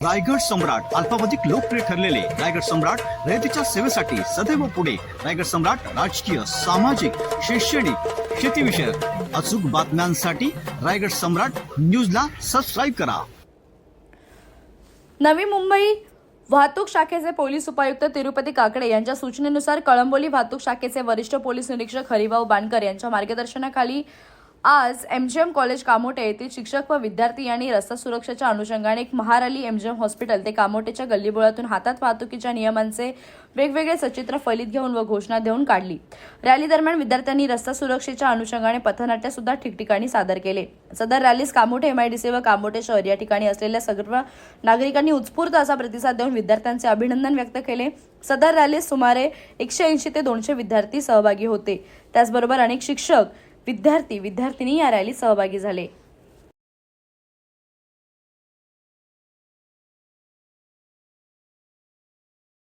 रायगड सम्राट अल्पावधिक लोकप्रिय ठरलेले रायगड सम्राट रयतेच्या सेवेसाठी सदैव पुढे. रायगड सम्राट राजकीय सामाजिक शैक्षणिक शेतीविषयक अचूक बातम्यांसाठी रायगड सम्राट न्यूजला सबस्क्राईब करा. नवी मुंबई वाहतूक शाखेचे पोलीस उपायुक्त तिरुपती काकडे यांच्या सूचनेनुसार कळंबोली वाहतूक शाखेचे वरिष्ठ पोलीस निरीक्षक हरिभाऊ बाणकर यांच्या मार्गदर्शनाखाली आज एमजीएम कॉलेज कामोटे येथील शिक्षक व विद्यार्थी यांनी रस्ता सुरक्षेच्या अनुषंगाने एक महाराली एमजीएम हॉस्पिटल ते कामोटेच्या गल्लीबोळातून हातात वाहतुकीच्या नियमांचे वेगवेगळे सचित्र फलित घेऊन व घोषणा देऊन काढली. रॅली दरम्यान विद्यार्थ्यांनी रस्ता सुरक्षेच्या अनुषंगाने पथनाट्य सुद्धा ठिकठिकाणी सादर केले. सदर रॅलीस कामोठे एमआयडीसी व कामोठे शहर या ठिकाणी असलेल्या सर्व नागरिकांनी उत्स्फूर्त असा प्रतिसाद देऊन विद्यार्थ्यांचे अभिनंदन व्यक्त केले. सदर रॅलीस सुमारे एकशे ऐंशी ते दोनशे विद्यार्थी सहभागी होते. त्याचबरोबर अनेक शिक्षक विद्यार्थी विद्यार्थिनी या रॅलीत सहभागी झाले.